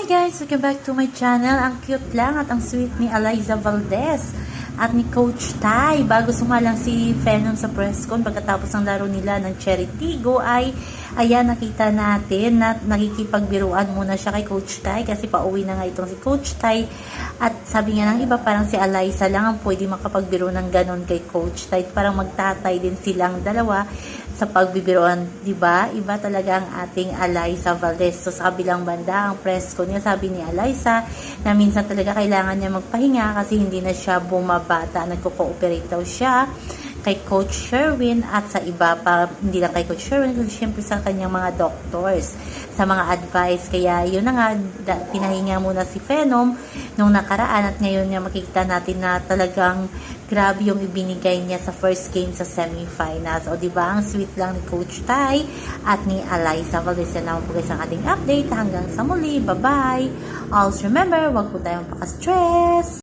Hi guys! Welcome back to my channel. Ang cute lang at ang sweet ni Eliza Valdez at ni Coach Ty. Bago sumalang si Phenom sa press con pagkatapos ng laro nila ng Cherry Tigo ay ayan nakita natin na nakikipagbiruan muna siya kay Coach Ty kasi pauwi na nga itong si Coach Ty at sabi nga ng iba parang si Eliza lang ang pwede makapagbiro ng ganon kay Coach Ty. Parang magtatay din silang dalawa sa pagbibiroan, 'di ba? Iba talaga ang ating Eliza Valdez. So sa kabilang banda, ang press ko niya sabi ni Eliza na minsan talaga kailangan niya magpahinga kasi hindi na siya bumabata. Nagko-cooperate daw siya kay Coach Sherwin at sa iba pa, hindi lang kay Coach Sherwin, kundi syempre sa kanyang mga doctors, sa mga advice. Kaya yun na nga, da, pinahinga muna si Phenom nung nakaraan at ngayon niya makikita natin na talagang grabe yung ibinigay niya sa first game sa semifinals. O di ba ang sweet lang ni Coach Ty at ni Eliza Valdez. Yan naman po guys ang ating update. Hanggang sa muli. Bye-bye. Always remember, wag po tayong paka-stress.